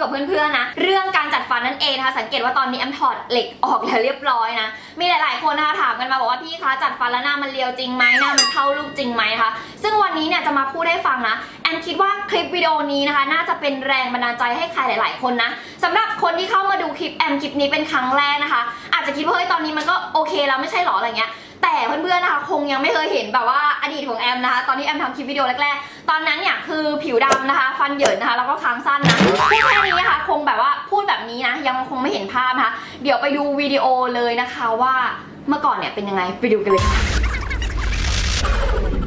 กับเพื่อนๆนะ เรื่องการจัดฟันนั่นเองนะคะสังเกตว่าตอนนี้แอมถอดเหล็กออกแล้วเรียบร้อยนะ มีหลายๆคนนะคะถามกันมาบอกว่าพี่คะจัดฟันแล้วหน้ามันเรียวจริงไหมหน้ามันเข้ารูปจริงไหมคะซึ่งวันนี้เนี่ยจะมาพูดให้ฟังนะแอมคิดว่าคลิปวิดีโอนี้นะคะ น่าจะเป็นแรงบันดาลใจให้ใครหลาย ๆ คนนะสำหรับคนที่เข้ามาดูคลิปแอมคลิปนี้เป็นครั้งแรกนะคะ อาจจะคิดว่าเฮ้ยตอนนี้มันก็โอเคแล้วไม่ใช่หรออะไรเงี้ยแต่เพื่อนๆนะคะคงยังไม่เคยเห็นแบบว่าอดีตของแอมนะคะตอนที่แอมทำคลิปวิดีโอแรกๆตอนนั้นเนี่ยคือผิวดำนะคะ ฟันเหยินนะคะ แล้วก็คางสั้นนะพูดแค่นี้นะคะ คงแบบว่าพูดแบบนี้นะ ยังคงไม่เห็นภาพนะคะ เดี๋ยวไปดูวิดีโอเลยนะคะว่าเมื่อก่อนเนี่ยเป็นยังไงไปดูกันเลยค่ะ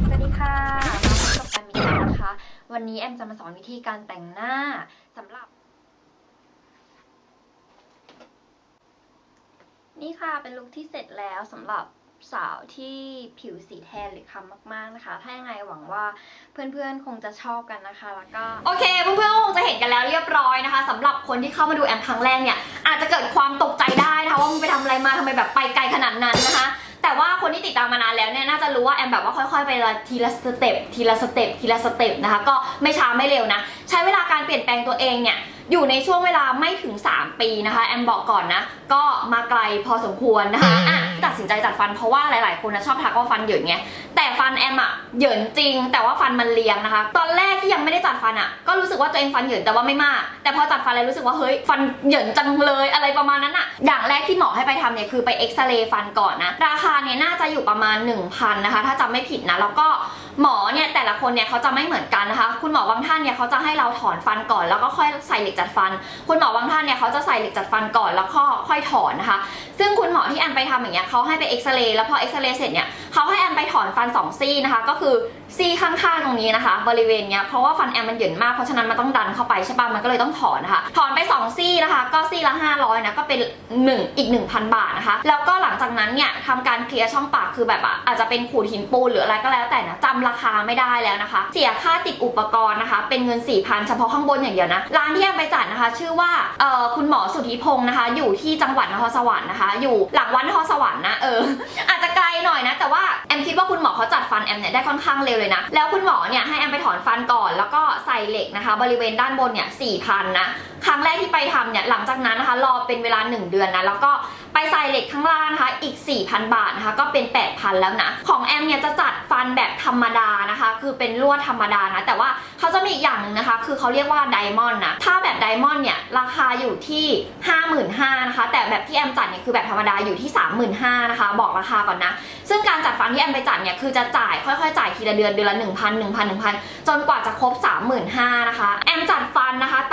สวัสดีค่ะมาพบกับแอมอีกแล้วนะคะ วันนี้แอมจะมาสอนวิธีการแต่งหน้าสำหรับ นี่ค่ะเป็นลุคที่เสร็จแล้วสำหรับ สาวที่ผิวสีแทนหรือคำมากๆนะคะ ถ้ายังไงหวังว่าเพื่อนๆคงจะชอบกันนะคะ แล้วก็ โอเค เพื่อนๆคงจะเห็นกันแล้วเรียบร้อยนะคะสำหรับคนที่เข้ามาดูแอมครั้งแรกเนี่ย อาจจะเกิดความตกใจได้นะคะว่ามึงไปทำอะไรมาทำไมแบบไปไกลขนาดนั้นนะคะแต่ว่าคนที่ติดตามมานานแล้วเนี่ยน่าจะรู้ว่าแอมแบบว่าค่อยๆ ไปละทีละสเต็ปทีละสเต็ปทีละสเต็ปนะคะ ก็ไม่ช้าไม่เร็วนะ ใช้เวลาการเปลี่ยนแปลงตัวเองเนี่ยอยู่ในช่วงเวลาไม่ถึง 3 ปีนะคะ แอมบอกก่อนนะ ก็มาไกลพอสมควรนะคะอะตัดสินใจจัดฟันเพราะว่าหลาย ๆ คนนะชอบทักว่าฟันเหยินไงแต่ฟันแอมอะเหยินจริง แต่ว่าฟันมันเรียงนะคะ ตอนแรกที่ยังไม่ได้จัดฟันอะก็รู้สึกว่าตัวเองฟันเหยินแต่ว่าไม่มาก แต่พอจัดฟันแล้วรู้สึกว่าเฮ้ยฟันเหยินจังเลยอะไรประมาณนั้นอะอย่างแรกที่หมอให้ไปทำเนี่ยคือไปเอ็กซเรย์ฟันก่อนนะราคาเนี่ยน่าจะอยู่ประมาณ 1,000นะคะถ้าจำไม่ผิดนะแล้วก็ หมอเนี่ยแต่ละคนเนี่ยเขาจะไม่เหมือนกันนะคะ คุณหมอบางท่านเนี่ยเขาจะให้เราถอนฟันก่อน แล้วก็ค่อยใส่เหล็กจัดฟัน คุณหมอบางท่านเนี่ยเขาจะใส่เหล็กจัดฟันก่อนแล้วก็ค่อยถอนนะคะ ซึ่งคุณหมอที่แอนไปทำอย่างเงี้ยเขาให้ไปเอ็กซเรย์แล้วพอเอ็กซเรย์เสร็จเนี่ยเขาให้แอนไปถอนฟันสองซี่นะคะ ก็คือ ซี่ข้างๆตรงนี้นะคะ บริเวณเนี้ยเพราะว่าฟันแอมมันหยินมากเพราะฉะนั้นมันต้องดันเข้าไปใช่ป่ะมันก็เลยต้องถอนนะคะ ถอนไปสองซี่นะคะ ก็ซี่ละ 500นะก็เป็นหนึ่งอีก 1,000 บาทนะคะ แล้วก็หลังจากนั้นเนี่ยทำการเคลียร์ช่องปากคือแบบอะอาจจะเป็นขูดหินปูนหรืออะไรก็แล้วแต่นะจำราคาไม่ได้แล้วนะคะ เสียค่าติดอุปกรณ์นะคะ เป็นเงิน 4,000 เฉพาะข้างบนอย่างเดียวนะร้านที่แอมไปจัดนะคะ ชื่อว่าเอ่อคุณหมอสุทธิพงศ์นะคะ อยู่ที่จังหวัดนครสวรรค์นะคะ อยู่หลังวัดนครสวรรค์นะเอออาจจะไกลหน่อยนะ แต่ว่าแอมคิดว่าคุณหมอเขาจัดฟันแอมเนี่ยได้ค่อนข้างเร็วเลยนะ แล้วคุณหมอเนี่ยให้แอมไปถอนฟันก่อน แล้วก็ใส่เหล็กนะคะ บริเวณด้านบนเนี่ยสี่พันนะ รั้งแรกที่ไปทำเนี่ยหลังจากนั้นนะคะรอเป็นเวลา 1 เดือนนะแล้วก็ไปใส่เหล็กข้างล่างนะคะอีก 4,000 บาทนะคะก็เป็น 8,000 แล้วนะ ของแอมเนี่ยจะจัดฟันแบบธรรมดานะคะ คือเป็นลวดธรรมดานะ แต่ว่าเขาจะมีอีกอย่างหนึ่งนะคะ คือเขาเรียกว่าไดมอนด์นะถ้าแบบไดมอนด์เนี่ยราคาอยู่ที่ 55,000นะคะ แต่แบบที่แอมจัดเนี่ยคือแบบธรรมดาอยู่ที่ 35,000นะคะ บอกราคาก่อนนะ ซึ่งการจัดฟันที่แอมไปจัดเนี่ยคือจะจ่ายค่อยๆ จ่ายทีละเดือนเดือนละ1,000 1,000 1,000จนกว่าจะครบ 35,000นะคะแอมจัดฟันนะคะต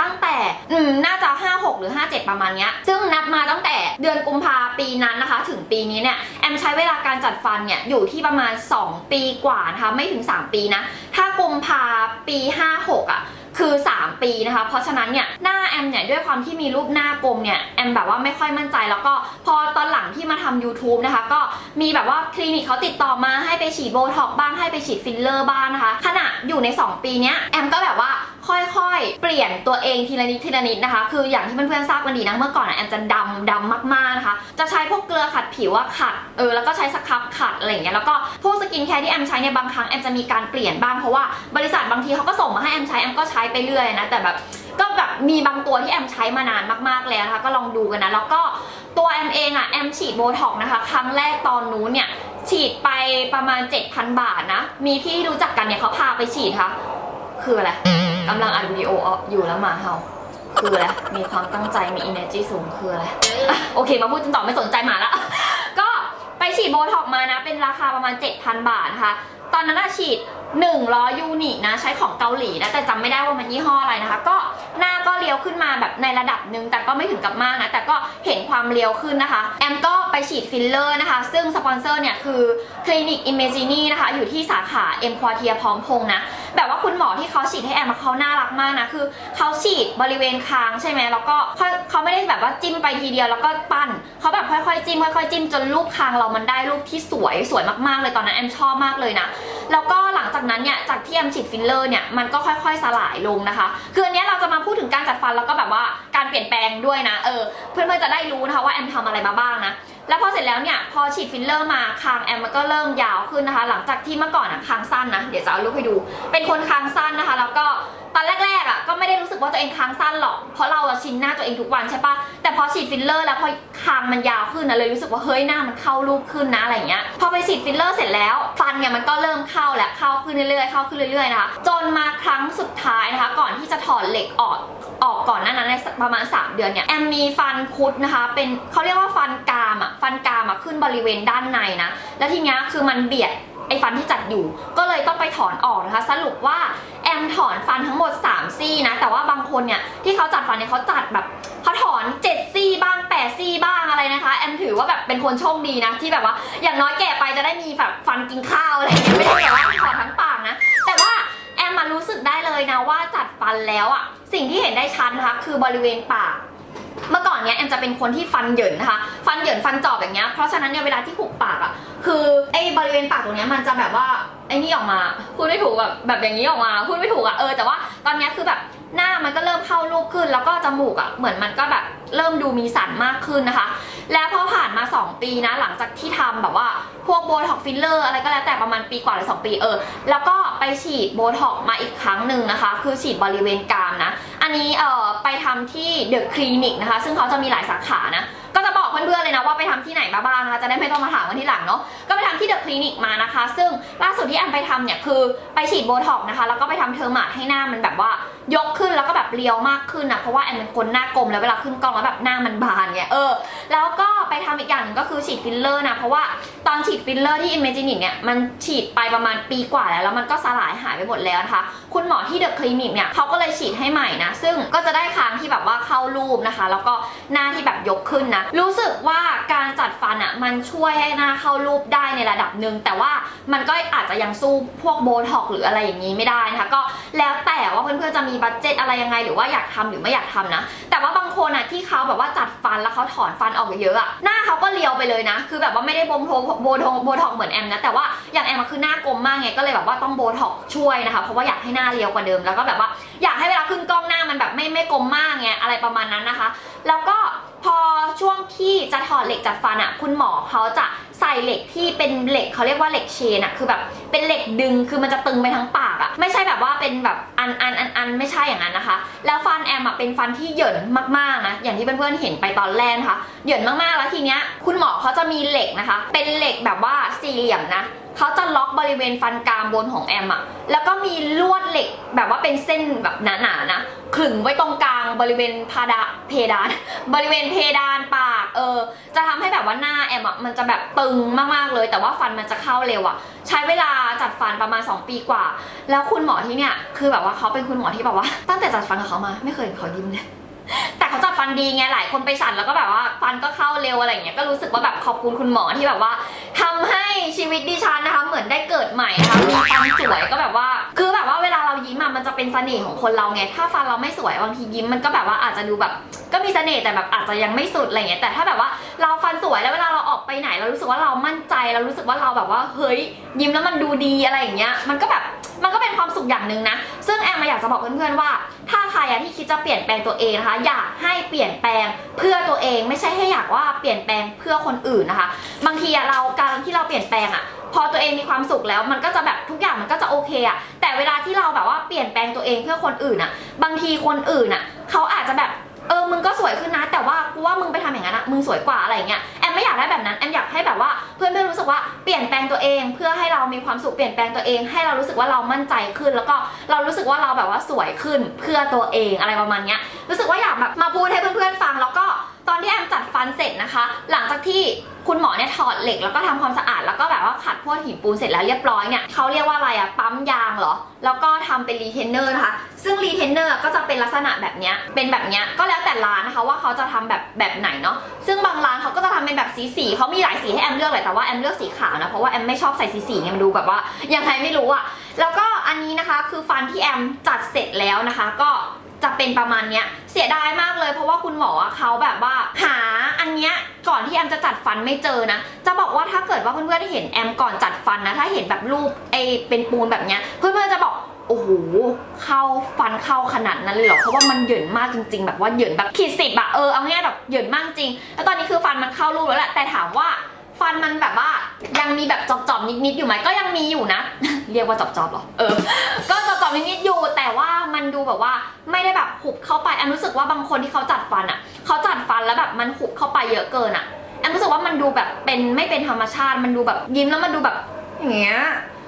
อืมน่าจะ 56 หรือ 57 ประมาณเนี้ย ซึ่งนับมาตั้งแต่เดือนกุมภาปีนั้นนะคะ ถึงปีนี้เนี่ย แอมใช้เวลาการจัดฟันเนี่ย อยู่ที่ประมาณ 2 ปีกว่านะคะ ไม่ถึง 3 ปีนะ ถ้ากุมภาปี 56 อะคือ 3 ปีนะคะ เพราะฉะนั้นเนี่ยหน้าแอมเนี่ยด้วยความที่มีรูปหน้ากลมเนี่ยแอมแบบว่าไม่ค่อยมั่นใจ แล้วก็พอตอนหลังที่มาทำ YouTube นะคะ ก็มีแบบว่าคลินิกเขาติดต่อมาให้ไปฉีดโบท็อกบ้างให้ไปฉีดฟิลเลอร์บ้างนะคะขณะอยู่ใน 2 ปีเนี้ยแอมก็แบบว่า ค่อยๆ เปลี่ยนตัวเองทีละนิดทีละนิดนะคะ คืออย่างที่เพื่อนๆทราบกันดีนะ เมื่อก่อนแอมจะดำดำมากๆนะคะ จะใช้พวกเกลือขัดผิวอะขัด เออ แล้วก็ใช้สครับขัดอะไรอย่างเงี้ย แล้วก็พวกสกินแคร์ที่แอมใช้เนี่ยบางครั้งแอมจะมีการเปลี่ยนบ้าง เพราะว่าบริษัทบางทีเขาก็ส่งมาให้แอมใช้แอมก็ใช้ไปเรื่อยนะ แต่แบบก็แบบมีบางตัวที่แอมใช้มานานมากๆแล้วนะคะ ก็ลองดูกันนะ แล้วก็ตัวแอมเองอะแอมฉีดโบท็อกนะคะ ครั้งแรกตอนนู้นเนี่ยฉีดไปประมาณ 7,000 บาทนะ มีพี่ที่รู้จักกันเนี่ยเขาพาไปฉีดค่ะ คืออะไร กำลังอัดวิดีโออยู่แล้วหมาเห่า คืออะไร มีความตั้งใจ มี energy สูงคืออะไรอะโอเค มาพูดจนต่อไม่สนใจหมาละ ก็ไปฉีดโบท็อกซ์มานะ เป็นราคาประมาณ 7,000 บาทนะคะ ตอนนั้นอะฉีด100ยูนิตนะ ใช้ของเกาหลีนะ แต่จำไม่ได้ว่ามันยี่ห้ออะไรนะคะ ก็หน้าก็เลี้ยวขึ้นมาแบบในระดับหนึ่งแต่ก็ไม่ถึงกับมากนะ แต่ก็เห็นความเลี้ยวขึ้นนะคะ แอมก็ไปฉีดฟิลเลอร์นะคะ ซึ่งสปอนเซอร์เนี่ยคือคลินิกอิมเมจินีนะคะ อยู่ที่สาขาเอ็มควอเทียพร้อมพงษ์นะ แบบว่าคุณหมอที่เขาฉีดให้แอมเขาน่ารักมากนะคือเขาฉีดบริเวณคางใช่ไหมแล้วก็ค่อยเขาไม่ได้แบบว่าจิ้มไปทีเดียวแล้วก็ปั้นเขาแบบค่อยๆจิ้มค่อยๆจิ้มจนรูปคางเรามันได้รูปที่สวยสวยมากๆเลยตอนนั้นแอมชอบมากเลยนะแล้วก็หลังจากนั้นเนี่ยจากที่แอมฉีดฟิลเลอร์เนี่ยมันก็ค่อยๆสลายลงนะคะ คืออันนี้เราจะมาพูดถึงการจัดฟันแล้วก็แบบว่าการเปลี่ยนแปลงด้วยนะเออเพื่อนๆจะได้รู้นะคะว่าแอมทำอะไรมาบ้างนะ แล้วพอเสร็จแล้วเนี่ยพอฉีดฟิลเลอร์มาคางแอมมันก็เริ่มยาวขึ้นนะคะ หลังจากที่เมื่อก่อนอะคางสั้นนะเดี๋ยวจะเอารูปให้ดู เป็นคนคางสั้นนะคะ แล้วก็ตอนแรกๆอะก็ไม่ได้รู้สึกว่าตัวเองคางสั้นหรอก เพราะเราชินหน้าตัวเองทุกวันใช่ปะแต่พอฉีดฟิลเลอร์แล้วพอคางมันยาวขึ้นนะเลยรู้สึกว่าเฮ้ยหน้ามันเข้ารูปขึ้นนะอะไรเงี้ย พอไปฉีดฟิลเลอร์เสร็จแล้วฟันเนี่ยมันก็เริ่มเข้าและเข้าขึ้นเรื่อยๆเข้าขึ้นเรื่อยๆนะคะจนมาครั้งสุดท้ายนะคะ ก่อนที่จะถอดเหล็กออก ออกก่อนหน้านั้นในประมาณ 3 เดือนเนี่ยแอมมีฟันคุดนะคะ เป็นเขาเรียกว่าฟันกรามอะฟันกรามอะขึ้นบริเวณด้านในนะ แล้วทีเนี้ยคือมันเบียดไอ้ฟันที่จัดอยู่ ก็เลยต้องไปถอนออกนะคะ สรุปว่าแอมถอนฟันทั้งหมด 3 ซี่นะ แต่ว่าบางคนเนี่ยที่เขาจัดฟันเนี่ยเขาจัดแบบเขาถอน 7 ซี่บ้าง 8 ซี่บ้างอะไรนะคะ แอมถือว่าแบบเป็นคนโชคดีนะ ที่แบบว่าอย่างน้อยแก่ไปจะได้มีแบบฟันกินข้าวอะไรอย่างเงี้ยไม่ได้แบบว่าถอนทั้งปากนะ แต่ว่าแอมมารู้สึกได้เลยนะว่าจัดฟันแล้วอะ สิ่งที่เห็นได้ชัดนะคะคือบริเวณปาก เมื่อก่อนเนี้ยแอมจะเป็นคนที่ฟันเหยินนะคะ ฟันเหยินฟันจอบอย่างเงี้ยเพราะฉะนั้นเนี่ยเวลาที่หุบปากอะคือไอ้บริเวณปากตรงเนี้ยมันจะแบบว่าไอ้นี่ออกมาพูดไม่ถูกแบบแบบอย่างนี้ออกมาพูดไม่ถูกอะเออแต่ว่าตอนเนี้ยคือแบบหน้ามันก็เริ่มเข้ารูปขึ้น แล้วก็จมูกอะเหมือนมันก็แบบเริ่มดูมีสันมากขึ้นนะคะ แล้วพอผ่านมา 2 ปีนะ หลังจากที่ทำแบบว่าพวกโบท็อกฟิลเลอร์อะไรก็แล้วแต่ประมาณปีกว่าหรือ 2 ปีเออ แล้วก็ไปฉีดโบท็อกมาอีกครั้งหนึ่งนะคะ คือฉีดบริเวณกรามนะ อันนี้เออไปทำที่เดอะคลินิกนะคะ ซึ่งเขาจะมีหลายสาขานะก็เพื่อนๆเลยนะว่าไปทำที่ไหนมาบ้างนะคะจะได้ไม่ต้องมาถามกันที่หลังเนาะก็ไปทำที่เดอะคลินิกมานะคะ ซึ่งล่าสุดที่แอมไปทำเนี่ยคือไปฉีดโบท็อกนะคะแล้วก็ไปทำเทอร์มาทให้หน้ามันแบบว่ายกขึ้นแล้วก็แบบเรียวมากขึ้นนะเพราะว่าแอมเป็นคนหน้ากลมแล้วเวลาขึ้นกล้องแล้วแบบหน้ามันบานเนี่ยเออแล้วก็ ไปทำอีกอย่างหนึ่งก็คือฉีดฟิลเลอร์นะ เพราะว่าตอนฉีดฟิลเลอร์ที่ Imagine เนี่ยมันฉีดไปประมาณปีกว่าแล้ว แล้วมันก็สลายหายไปหมดแล้วนะคะ คุณหมอที่เดอะคลินิกเนี่ยเขาก็เลยฉีดให้ใหม่นะ ซึ่งก็จะได้คางที่แบบว่าเข้ารูปนะคะ แล้วก็หน้าที่แบบยกขึ้นนะ รู้สึกว่าการจัดฟันอะมันช่วยให้หน้าเข้ารูปได้ในระดับหนึ่งแต่ว่ามันก็อาจจะยังสู้พวกโบท็อกหรืออะไรอย่างนี้ไม่ได้นะคะก็แล้วแต่ว่าเพื่อนๆจะมีบัตเจ็ตอะไรยังไงหรือว่าอยากทำหรือไม่อยากทำนะ แต่ว่าบางคนอะที่เขาแบบว่าจัดฟันแล้วเขาถอนฟันออกเยอะอะหน้าเขาก็เลียวไปเลยนะ คือแบบว่าไม่ได้โบมโทโบทงโบท็อกเหมือนแอมนะ แต่ว่าอย่างแอมมันคือหน้ากลมมากไง ก็เลยแบบว่าต้องโบท็อกช่วยนะคะ เพราะว่าอยากให้หน้าเลียวกว่าเดิม แล้วก็แบบว่าอยากให้เวลาขึ้นกล้องหน้ามันแบบไม่ไม่กลมมากไง อะไรประมาณนั้นนะคะ แล้วก็พอช่วงที่จะถอดเหล็กจัดฟันอะคุณหมอเขาจะ ใส่เหล็กที่เป็นเหล็กเขาเรียกว่าเหล็กเชนอะคือแบบเป็นเหล็กดึงคือมันจะตึงไปทั้งปากอะไม่ใช่แบบว่าเป็นแบบอันอันอันอันไม่ใช่อย่างนั้นนะคะ แล้วฟันแอมอะเป็นฟันที่เหยินมากๆนะอย่างที่เพื่อนๆเห็นไปตอนแรกนะคะเหยินมากๆแล้วทีเนี้ยคุณหมอเขาจะมีเหล็กนะคะ เป็นเหล็กแบบว่าสี่เหลี่ยมนะ เขาจะล็อกบริเวณฟันกรามบนของแอมอะแล้วก็มีลวดเหล็กแบบว่าเป็นเส้นแบบหนาๆนะขึงไว้ตรงกลางบริเวณพาดาเพดาน บริเวณเพดานปาก เออ จะทำให้แบบว่าหน้าแอมอะมันจะแบบตึงมากๆเลย แต่ว่าฟันมันจะเข้าเร็วอะใช้เวลาจัดฟันประมาณ 2 ปีกว่า แล้วคุณหมอที่เนี่ยคือแบบว่าเขาเป็นคุณหมอที่แบบว่า ตั้งแต่จัดฟันกับเขามา ไม่เคยเห็นเขายิ้มเลย แต่เขาจัดฟันดีไงหลายคนไปสั่นแล้วก็แบบว่าฟันก็เข้าเร็วอะไรเงี้ยก็รู้สึกว่าแบบขอบคุณคุณหมอที่แบบว่าทำให้ชีวิตดิฉันนะคะ เหมือนได้เกิดใหม่นะคะมีฟันสวยก็แบบว่า คือแบบว่าเวลาเรายิ้มอะมันจะเป็นเสน่ห์ของคนเราไงถ้าฟันเราไม่สวยบางทียิ้มมันก็แบบว่าอาจจะดูแบบ ก็มีเสน่ห์แต่แบบอาจจะยังไม่สุดอะไรเงี้ยแต่ถ้าแบบว่าเราฟันสวยแล้วเวลาเราออกไปไหนเรารู้สึกว่าเรามั่นใจเรารู้สึกว่าเราแบบว่าเฮ้ยยิ้มแล้วมันดูดีอะไรอย่างเงี้ยมันก็แบบ มันก็เป็นความสุขอย่างหนึ่งนะ ซึ่งแอมมาอยากจะบอกเพื่อนๆว่า ถ้าใครอะที่คิดจะเปลี่ยนแปลงตัวเองนะคะ อยากให้เปลี่ยนแปลงเพื่อตัวเองไม่ใช่ให้อยากว่าเปลี่ยนแปลงเพื่อคนอื่นนะคะ บางทีอะเราการที่เราเปลี่ยนแปลงอะพอตัวเองมีความสุขแล้วมันก็จะแบบทุกอย่างมันก็จะโอเคอะแต่เวลาที่เราแบบว่าเปลี่ยนแปลงตัวเองเพื่อคนอื่นอะบางทีคนอื่นอะเขาอาจจะแบบเออมึงก็สวยขึ้นนะ แต่ว่ากูว่ามึงไปทำอย่างนั้นอะมึงสวยกว่าอะไรเงี้ย มไม่อยากได้แบบนั้นแอมอยากให้แบบว่าเพื่อนเพื่อนรู้สึกว่าเปลี่ยนแปลงตัวเอง เพื่อให้เรามีความสุขเปลี่ยนแปลงตัวเอง ให้เรารู้สึกว่าเรามั่นใจขึ้น แล้วก็เรารู้สึกว่าเราแบบว่าสวยขึ้นเพื่อตัวเองอะไรประมาณเนี้ยรู้สึกว่าอยากแบบมาพูดให้เพื่อนๆฟังแล้วก็ ตอนที่แอมจัดฟันเสร็จนะคะ หลังจากที่คุณหมอเนี่ยถอดเหล็กแล้วก็ทำความสะอาดแล้วก็แบบว่าขัดพวกหินปูนเสร็จแล้วเรียบร้อยเนี่ยเขาเรียกว่าอะไรอะปั๊มยางเหรอ แล้วก็ทำเป็นรีเทนเนอร์นะคะ ซึ่งรีเทนเนอร์ก็จะเป็นลักษณะแบบเนี้ยเป็นแบบเนี้ยก็แล้วแต่ร้านนะคะว่าเขาจะทำแบบแบบไหนเนาะซึ่งบางร้านเขาก็จะทำเป็นแบบสีสีเขามีหลายสีให้แอมเลือกเลยแต่ว่าแอมเลือกสีขาวนะเพราะว่าแอมไม่ชอบใส่สีสีไงมันดูแบบว่ายังไงไม่รู้อะแล้วก็อันนี้นะคะคือฟันที่แอมจัดเสร็จแล้วนะคะ ก็ จะเป็นประมาณเนี้ยเสียดายมากเลย เพราะว่าคุณหมออะเขาแบบว่าหาอันเนี้ยก่อนที่แอมจะจัดฟันไม่เจอนะ จะบอกว่าถ้าเกิดว่าเพื่อนๆได้เห็นแอมก่อนจัดฟันนะ ถ้าเห็นแบบรูปไอเป็นปูนแบบเนี้ยเพื่อนๆจะบอกโอ้โห เข้าฟันเข้าขนาดนั้นเลยเหรอ เพราะว่ามันเหยินมากจริง ๆ แบบว่าเหยินแบบขีดสิบอะเออเอาง่ายแบบเหยินมากจริง แล้วตอนนี้คือฟันมันเข้ารูปแล้วแหละ แต่ถามว่า ฟันมันแบบว่ายังมีแบบจอบๆนิดๆอยู่ไหมก็ยังมีอยู่นะ เรียกว่าจอบๆหรอเออ ก็จอบๆนิดๆอยู่ แต่ว่ามันดูแบบว่าไม่ได้แบบหุบเข้าไปแอมรู้สึกว่าบางคนที่เขาจัดฟันอะเขาจัดฟันแล้วแบบมันหุบเข้าไปเยอะเกินอะแอมรู้สึกว่ามันดูแบบเป็นไม่เป็นธรรมชาติ มันดูแบบยิ้มแล้วมันดูแบบอย่างเงี้ย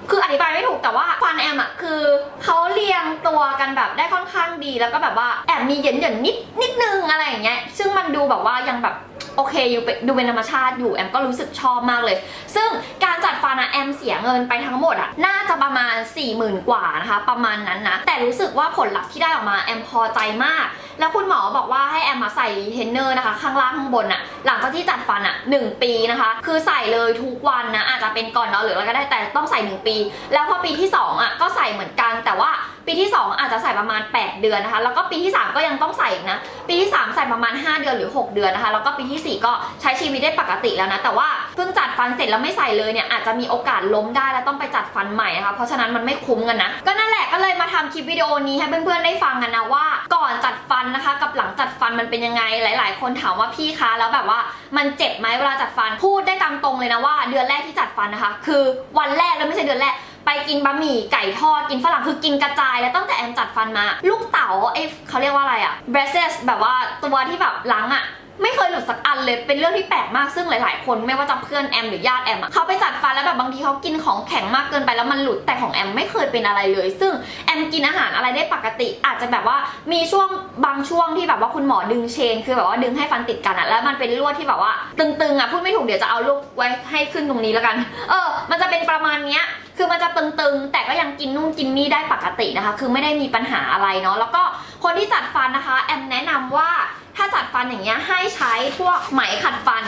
คืออธิบายไม่ถูกแต่ว่าฟันแอมอะคือเขาเรียงตัวกันแบบได้ค่อนข้างดีแล้วก็แบบว่าแอบมีเหยินเหยินๆนิดนิดนึงอะไรอย่างเงี้ยซึ่งมันดูแบบว่ายังแบบ โอเคอยู่ดูเป็นธรรมชาติอยู่แอมก็รู้สึกชอบมากเลย ซึ่งการจัดฟันอะแอมเสียเงินไปทั้งหมดอะน่าจะประมาณ 4 0,000 กว่านะคะ ประมาณนั้นนะ แต่รู้สึกว่าผลลัพธ์ที่ได้ออกมาแอมพอใจมาก แล้วคุณหมอบอกว่าให้แอมมาใส่รีเทนเนอร์นะคะ ข้างล่างข้างบนอะหลังจากที่จัดฟันอะ1ปีนะคะ คือใส่เลยทุกวันนะอาจจะเป็นก่อนนอนหรืออะไรก็ได้แต่ต้องใส่ 1 ปี แล้วพอปีที่2อะก็ใส่เหมือนกันแต่ว่า ปีที่ 2 อาจจะใส่ประมาณ 8 เดือนนะคะ แล้วก็ปีที่ 3 ก็ยังต้องใส่นะ ปีที่ 3 ใส่ประมาณ 5 เดือนหรือ 6 เดือนนะคะ แล้วก็ปีทีสี่4 ก็ใช้ชีวิตได้ปกติแล้วนะ แต่ว่าเพิ่งจัดฟันเสร็จแล้วไม่ใส่เลยเนี่ยอาจจะมีโอกาสล้มได้แล้วต้องไปจัดฟันใหม่นะคะ เพราะฉะนั้นมันไม่คุ้มกันนะ ก็นั่นแหละก็เลยมาทำคลิปวิดีโอนี้ให้เพื่อนๆได้ฟังกันนะว่า ก่อนจัดฟันนะคะ กับหลังจัดฟันมันเป็นยังไง หลาย ๆ คนถามว่าพี่คะแล้วแบบว่ามันเจ็บไหมเวลาจัดฟัน พูดได้ตามตรงเลยนะว่า เดือนแรกที่จัดฟันนะคะ คือวันแรกแล้วไม่ใช่เดือนแรก ไปกินบะหมี่ไก่ทอดกินฝรั่งคือกินกระจาย แล้วตั้งแต่แอมจัดฟันมา ลูกเต๋าไอ้เขาเรียกว่าอะไรอะ braces แบบว่าตัวที่แบบล้างอะ ไม่เคยหลุดสักอันเลยเป็นเรื่องที่แปลกมากซึ่งหลาย ๆ คนไม่ว่าจะเพื่อนแอมหรือญาติแอมอะเขาไปจัดฟันแล้วแบบบางทีเขากินของแข็งมากเกินไปแล้วมันหลุดแต่ของแอมไม่เคยเป็นอะไรเลย ซึ่งแอมกินอาหารอะไรได้ปกติ อาจจะแบบว่ามีช่วงบางช่วงที่แบบว่าคุณหมอดึงเชน คือแบบว่าดึงให้ฟันติดกันอะแล้วมันเป็นลวดที่แบบว่า ตึง ๆอะพูดไม่ถูกเดี๋ยวจะเอาลูกไว้ให้ขึ้นตรงนี้แล้วกัน เออ มันจะเป็นประมาณเนี้ยคือมันจะตึงๆ แต่ก็ยังกินนู่นกินนี่ได้ปกตินะคะ คือไม่ได้มีปัญหาอะไรเนาะแล้วก็คนที่จัดฟันนะคะ แอมแนะนำว่า ถ้าจัดฟันอย่างเงี้ยให้ใช้พวกไหมขัดฟัน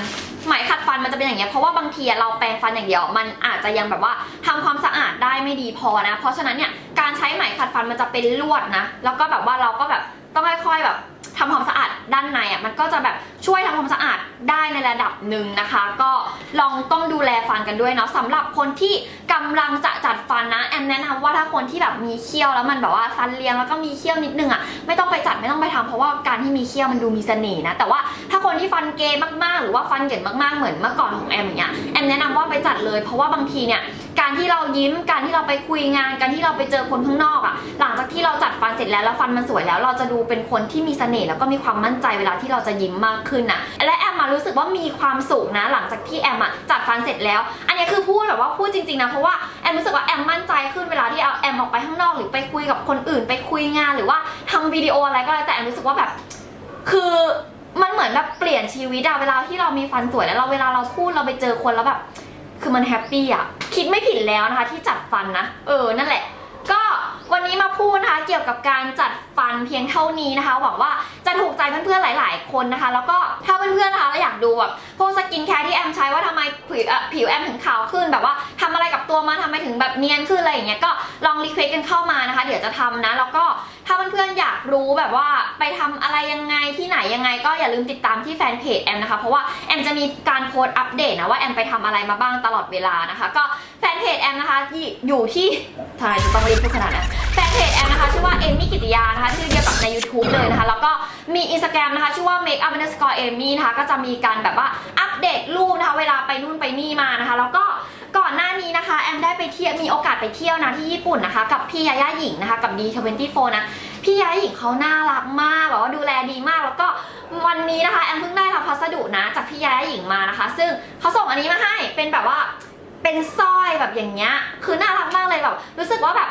ไหมขัดฟันมันจะเป็นอย่างเงี้ยเพราะว่าบางทีเราแปรงฟันอย่างเดียว มันอาจจะยังแบบว่าทำความสะอาดได้ไม่ดีพอนะ เพราะฉะนั้นเนี่ยการใช้ไหมขัดฟันมันจะเป็นลวดนะ แล้วก็แบบว่าเราก็แบบต้องค่อยๆแบบ ทำความสะอาดด้านในอะมันก็จะแบบช่วยทำความสะอาดได้ในระดับหนึ่งนะคะ ก็ลองต้องดูแลฟันกันด้วยเนาะสำหรับคนที่กำลังจะจัดฟันนะแอมแนะนำว่าถ้าคนที่แบบมีเขี้ยวแล้วมันแบบว่าฟันเรียงแล้วก็มีเขี้ยวนิดนึงอะไม่ต้องไปจัดไม่ต้องไปทำเพราะว่าการที่มีเขี้ยวมันดูมีเสน่ห์นะแต่ว่าถ้าคนที่ฟันเกยมากๆ หรือว่าฟันเหยินมากๆเหมือนเมื่อก่อนของแอมอย่างเงี้ยแอมแนะนำว่าไปจัดเลยเพราะว่าบางทีเนี่ย การที่เรายิ้ม การที่เราไปคุยงาน การที่เราไปเจอคนข้างนอกอะ่ะ หลังจากที่เราจัดฟันเสร็จแล้วแล้วฟันมันสวยแล้ว เราจะดูเป็นคนที่มีเสน่ห์แล้วก็มีความมั่นใจเวลาที่เราจะยิ้มมากขึ้นนะและแอมมารู้สึกว่ามีความสุขนะ หลังจากที่แอมอะจัดฟันเสร็จแล้ว อันนี้คือพูดแบบว่าพูดจริงๆนะเพราะว่าแอมรู้สึกว่าแอมมั่นใจขึ้นเวลาที่เอาแอมออกไปข้างนอกหรือไปคุยกับคนอื่น ไปคุยงานหรือว่าทำวิดีโออะไรก็แล้วแต่แอมรู้สึกว่าแบบคือมันเหมือนแบบเปลี่ยนชีวิตอะเวลาที่เรามีฟันสวยแล้วเราเวลาเราพูดเราไปเจอคนแล้วแบบ คือมันแฮปปี้อะ คิดไม่ผิดแล้วนะคะที่จัดฟันนะ เออ นั่นแหละ ก็วันนี้มาพูดนะคะเกี่ยวกับการจัด ฟันเพียงเท่านี้นะคะหวังว่าจะถูกใจเพื่อนๆหลาย ๆ คนนะคะ แล้วก็ถ้าเพื่อนๆนะคะอยากดูแบบพวกสกินแคร์ที่แอมใช้ว่าทำไมผิวผิวแอมถึงขาวขึ้นแบบว่าทำอะไรกับตัวมาทำไมถึงแบบเนียนขึ้นอะไรอย่างเงี้ยก็ลองรีเควสกันเข้ามานะคะ เดี๋ยวจะทำนะ แล้วก็ถ้าเพื่อนๆอยากรู้แบบว่าไปทำอะไรยังไงที่ไหนยังไง ก็อย่าลืมติดตามที่แฟนเพจแอมนะคะเพราะว่าแอมจะมีการโพสต์อัปเดตนะว่าแอมไปทำอะไรมาบ้างตลอดเวลานะคะ ก็แฟนเพจแอมนะคะอยู่ที่ทำไมจะต้องรีบพูดขนาดนั้นแฟนเพจแอมนะ เอมี่กิติยานะคะชื่อเดียวกับใน YouTube เลยนะคะ แล้วก็มี Instagram นะคะ ชื่อว่า make up underscore amy นะคะ ก็จะมีการแบบว่าอัปเดตรูปนะคะ เวลาไปนู่นไปนี่มานะคะ แล้วก็ก่อนหน้านี้นะคะ แอมได้ไปเที่ยวมีโอกาสไปเที่ยวนะที่ญี่ปุ่นนะคะ กับพี่ยาย่าหญิงนะคะ กับ D24 นะพี่ยาย่าหญิงเขาน่ารักมากแบบว่าดูแลดีมากแล้วก็วันนี้นะคะ แอมเพิ่งได้รับพัสดุนะ จากพี่ยาย่าหญิงมานะคะ ซึ่งเขาส่งอันนี้มาให้เป็นแบบว่าเป็นสร้อยแบบอย่างเงี้ยคือน่ารักมากเลยแบบรู้สึกว่าแบบ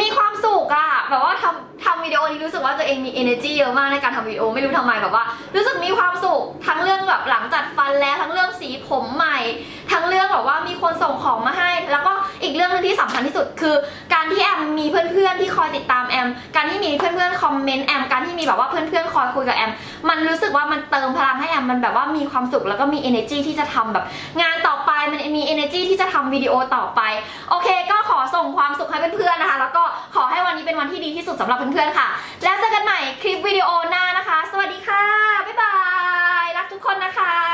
มีความสุขอะแบบว่าทำทำวิดีโอนี้รู้สึกว่าตัวเองมี energy เยอะมากในการทำวิดีโอไม่รู้ทำไมแบบว่า รู้สึกมีความสุขทั้งเรื่องแบบหลังจัดฟันแล้วทั้งเรื่องสีผมใหม่ ทั้งเรื่องแบบว่ามีคนส่งของมาให้ แล้วก็อีกเรื่องนึงที่สำคัญที่สุดคือ การที่แอมมีเพื่อนๆที่คอยติดตามแอม การที่มีเพื่อนๆคอมเมนต์แอมการที่มีแบบว่าเพื่อนๆคอยคุยกับแอมมันรู้สึกว่ามันเติมพลังให้แอมมันแบบว่ามีความสุขแล้วก็มี energy ที่จะทำแบบ งานต่อไปมันมี energy ที่จะทำวิดีโอต่อไปโอเค ก็ขอ ส่งความสุขให้เพื่อนๆนะคะ แล้วก็ขอให้วันนี้เป็นวันที่ดีที่สุดสำหรับเพื่อนๆค่ะ แล้วเจอกันใหม่คลิปวิดีโอหน้านะคะ สวัสดีค่ะบ๊ายบายรักทุกคนนะคะ